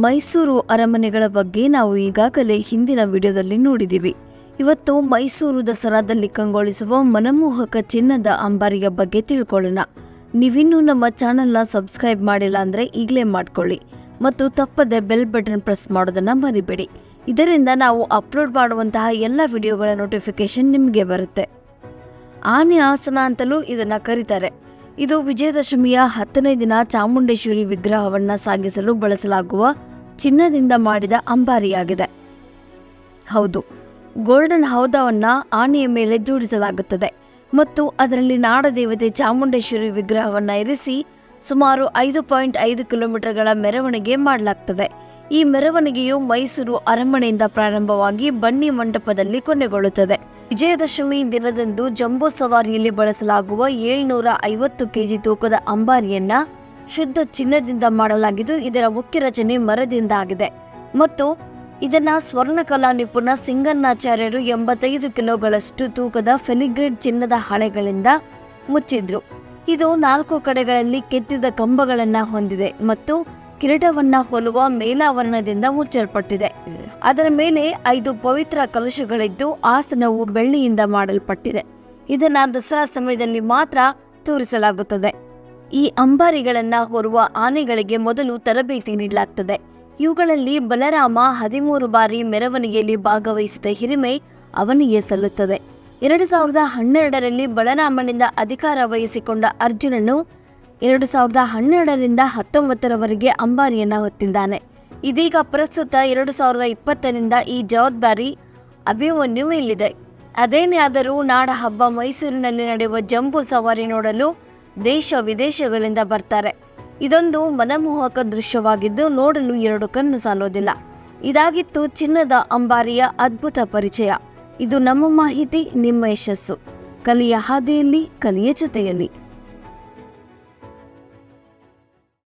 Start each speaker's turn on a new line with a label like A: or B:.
A: ಮೈಸೂರು ಅರಮನೆಗಳ ಬಗ್ಗೆ ನಾವು ಈಗಾಗಲೇ ಹಿಂದಿನ ವಿಡಿಯೋದಲ್ಲಿ ನೋಡಿದ್ದೀವಿ. ಇವತ್ತು ಮೈಸೂರು ದಸರಾದಲ್ಲಿ ಕಂಗೊಳಿಸುವ ಮನಮೋಹಕ ಚಿನ್ನದ ಅಂಬಾರಿಯ ಬಗ್ಗೆ ತಿಳ್ಕೊಳ್ಳೋಣ. ನೀವಿನ್ನೂ ನಮ್ಮ ಚಾನಲ್ನ ಸಬ್ಸ್ಕ್ರೈಬ್ ಮಾಡಿಲ್ಲ ಅಂದರೆ ಈಗಲೇ ಮಾಡ್ಕೊಳ್ಳಿ. ಮತ್ತು ತಪ್ಪದೆ ಬೆಲ್ ಬಟನ್ ಪ್ರೆಸ್ ಮಾಡೋದನ್ನು ಮರಿಬೇಡಿ. ಇದರಿಂದ ನಾವು ಅಪ್ಲೋಡ್ ಮಾಡುವಂತಹ ಎಲ್ಲ ವಿಡಿಯೋಗಳ ನೋಟಿಫಿಕೇಶನ್ ನಿಮಗೆ ಬರುತ್ತೆ. ಆನೆ ಆಸನ ಅಂತಲೂ ಇದನ್ನು ಕರೀತಾರೆ. ಇದು ವಿಜಯದಶಮಿಯ ಹತ್ತನೇ ದಿನ ಚಾಮುಂಡೇಶ್ವರಿ ವಿಗ್ರಹವನ್ನ ಸಾಗಿಸಲು ಬಳಸಲಾಗುವ ಚಿನ್ನದಿಂದ ಮಾಡಿದ ಅಂಬಾರಿಯಾಗಿದೆ. ಹೌದು, ಗೋಲ್ಡನ್ ಹೌದವನ್ನ ಆನೆಯ ಮೇಲೆ ಜೋಡಿಸಲಾಗುತ್ತದೆ ಮತ್ತು ಅದರಲ್ಲಿ ನಾಡದೇವತೆ ಚಾಮುಂಡೇಶ್ವರಿ ವಿಗ್ರಹವನ್ನ ಇರಿಸಿ ಸುಮಾರು ಐದು ಪಾಯಿಂಟ್ ಐದು ಕಿಲೋಮೀಟರ್ಗಳ ಮೆರವಣಿಗೆ ಮಾಡಲಾಗ್ತದೆ. ಈ ಮೆರವಣಿಗೆಯು ಮೈಸೂರು ಅರಮನೆಯಿಂದ ಪ್ರಾರಂಭವಾಗಿ ಬನ್ನಿ ಮಂಟಪದಲ್ಲಿ ಕೊನೆಗೊಳ್ಳುತ್ತದೆ. ವಿಜಯದಶಮಿ ದಿನದಂದು ಜಂಬೂ ಸವಾರಿಯಲ್ಲಿ ಬಳಸಲಾಗುವ ಏಳ್ನೂರ ಐವತ್ತು ಕೆಜಿ ತೂಕದ ಅಂಬಾರಿಯನ್ನ ಶುದ್ಧ ಚಿನ್ನದಿಂದ ಮಾಡಲಾಗಿದ್ದು, ಇದರ ಮುಖ್ಯ ರಚನೆ ಮರದಿಂದ ಆಗಿದೆ ಮತ್ತು ಇದನ್ನ ಸ್ವರ್ಣಕಲಾ ನಿಪುಣ ಸಿಂಗನ್ನಾಚಾರ್ಯರು ಎಂಬತ್ತೈದು ಕಿಲೋಗಳಷ್ಟು ತೂಕದ ಫೆನಿಗ್ರೇಡ್ ಚಿನ್ನದ ಹಾಳೆಗಳಿಂದ ಮುಚ್ಚಿದ್ರು. ಇದು ನಾಲ್ಕು ಕಡೆಗಳಲ್ಲಿ ಕೆತ್ತಿದ ಕಂಬಗಳನ್ನ ಹೊಂದಿದೆ. ಮತ್ತು ಕಿರೀಟವನ್ನ ಹೋಲುವ ಮೇಲಾವರಣದಿಂದ ಮುಚ್ಚಲ್ಪಟ್ಟಿದೆ. ಅದರ ಮೇಲೆ ಐದು ಪವಿತ್ರ ಕಲಶಗಳಿದ್ದು ಆಸನವು ಬೆಳ್ಳಿಯಿಂದ ಮಾಡಲ್ಪಟ್ಟಿದೆ. ಇದನ್ನ ದಸರಾ ಸಮಯದಲ್ಲಿ ಮಾತ್ರ ತೋರಿಸಲಾಗುತ್ತದೆ. ಈ ಅಂಬಾರಿಗಳನ್ನ ಹೊರುವ ಆನೆಗಳಿಗೆ ಮೊದಲು ತರಬೇತಿ ನೀಡಲಾಗ್ತದೆ. ಇವುಗಳಲ್ಲಿ ಬಲರಾಮ ಹದಿಮೂರು ಬಾರಿ ಮೆರವಣಿಗೆಯಲ್ಲಿ ಭಾಗವಹಿಸಿದ ಹಿರಿಮೆ ಅವನಿಗೆ ಸಲ್ಲುತ್ತದೆ. ಎರಡು ಸಾವಿರದ ಹನ್ನೆರಡರಲ್ಲಿ ಬಲರಾಮನಿಂದ ಅಧಿಕಾರ ವಹಿಸಿಕೊಂಡ ಅರ್ಜುನನು ಎರಡು ಸಾವಿರದ ಹನ್ನೆರಡರಿಂದ ಹತ್ತೊಂಬತ್ತರವರೆಗೆ ಅಂಬಾರಿಯನ್ನು ಹೊತ್ತಿದ್ದಾನೆ. ಇದೀಗ ಪ್ರಸ್ತುತ ಎರಡು ಸಾವಿರದ ಇಪ್ಪತ್ತರಿಂದ ಈ ಜವಾಬ್ದಾರಿ ಅಭಿಮನ್ಯು ಮೇಲಿದೆ ಅದೇನೇ ಆದರೂ ನಾಡ ಹಬ್ಬ ಮೈಸೂರಿನಲ್ಲಿ ನಡೆಯುವ ಜಂಬೂ ಸವಾರಿ ನೋಡಲು ದೇಶ ವಿದೇಶಗಳಿಂದ ಬರ್ತಾರೆ. ಇದೊಂದು ಮನಮೋಹಕ ದೃಶ್ಯವಾಗಿದ್ದು ನೋಡಲು ಎರಡು ಕಣ್ಣು ಸಾಲೋದಿಲ್ಲ. ಇದಾಗಿತ್ತು ಚಿನ್ನದ ಅಂಬಾರಿಯ ಅದ್ಭುತ ಪರಿಚಯ. ಇದು ನಮ್ಮ ಮಾಹಿತಿ, ನಿಮ್ಮ ಯಶಸ್ಸು. ಕಲಿಯ ಹಾದಿಯಲ್ಲಿ, ಕಲಿಯ ಜೊತೆಯಲ್ಲಿ.